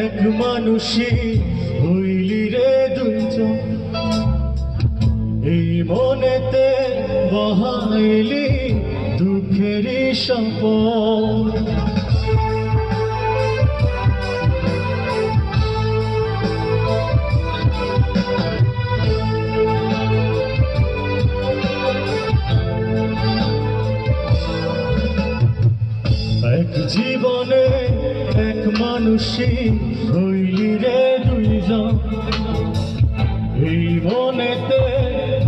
এক মানুষী হইলি রে দুইজন। এই মনেতে বহাইলি দুঃখেরই সম্পদ এক জীবনে এক মানুষই হইলি রে দুইজন। এই মনেতে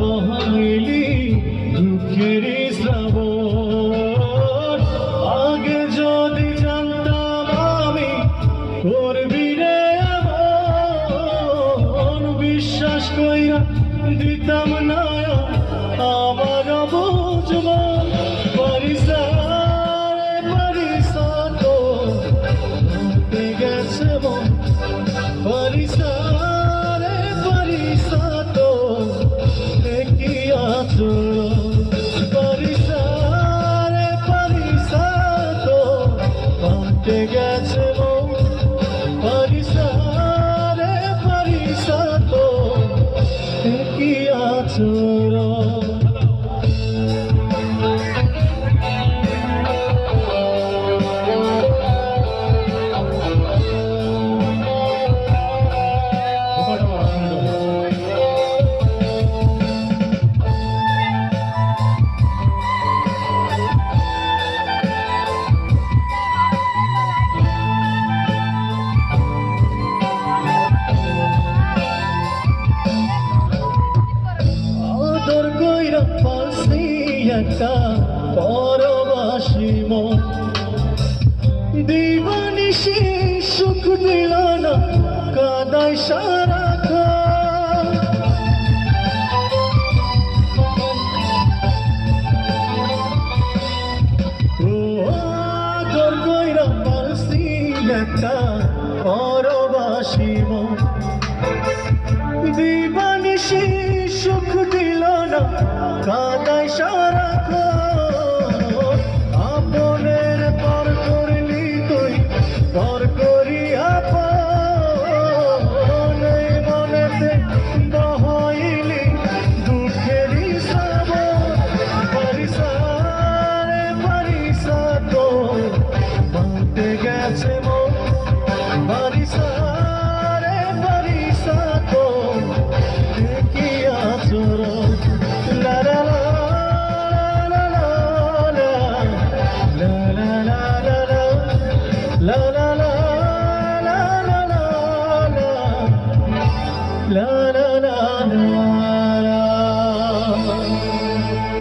বহাইলি দুঃখের শ্রাবণ। আগে যদি জানতাম আমি করবি রে বিশ্বাস কইরা দিতাম না আমার বুঝবান হতে গেছে মন পরিসারে পরিসাত কি আচরণ। পরিসারে পরিসাত হতে গেছে মন পরিসারে আদর কইরা পাশি একটা পরবাসী মন। দিবানিসি সুখ দিল না, কাদায় সারা ও আদর কইরা পাশি একটা রাখো love.